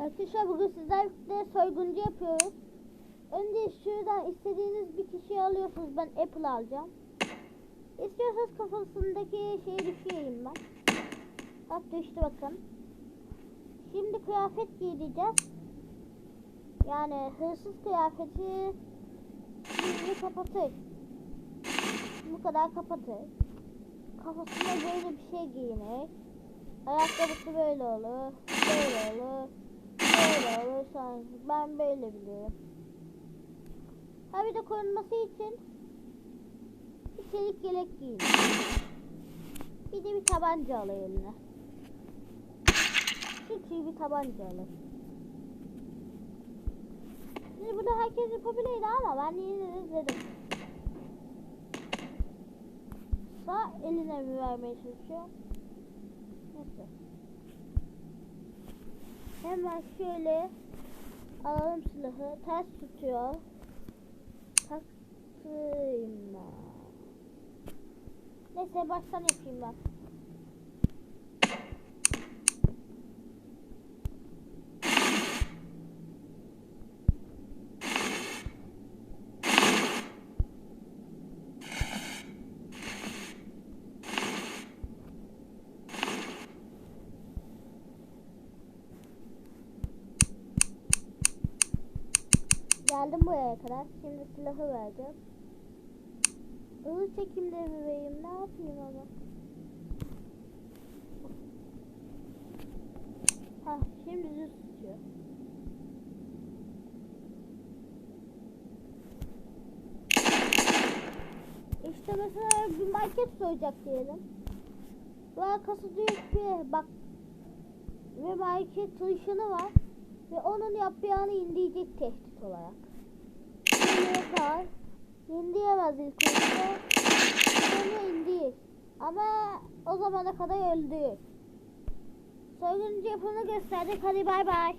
Arkadaşlar bugün sizlerle soyguncu yapıyoruz. Önce şuradan istediğiniz bir kişiyi alıyorsunuz. Ben Apple alacağım. İstiyorsanız kafasındaki şeyi düşüreyim ben. Bak düştü bakın. Şimdi kıyafet giydireceğiz. Yani hırsız kıyafeti yüzünü kapatır. Bu kadar kapatır. Kafasına böyle bir şey giyinir. Ayakkabısı böyle olur. Böyle olur. Böyle olur sanki. Ben böyle biliyorum. Ha bir de korunması için bir çelik yelek giyin. Bir de bir tabanca al eline. Küçük bir tabanca alın. Şimdi bunu herkes yapabilirdi ama ben yine de dedim. Sağ eline mi vermeye çalışıyor? Neyse. Hemen şöyle alalım silahı. Ters tutuyor. Taktım. Neyse baştan yapayım ben. Geldim buraya kadar. Şimdi silahı vereceğim. Ilı çekimde vereyim? Ne yapayım ama? Ha, şimdi düz tutuyor. İşte mesela bir market soyacak diyelim. Bu arkası diyor ki bak ve market ışını var ve onun yapacağını indireyecek tehdit olarak. Yapar. İndiremez ilk önce. Sonra indir. Ama o zamana kadar öldü. Soyguncu yapını gösterdik. Hadi bay bay.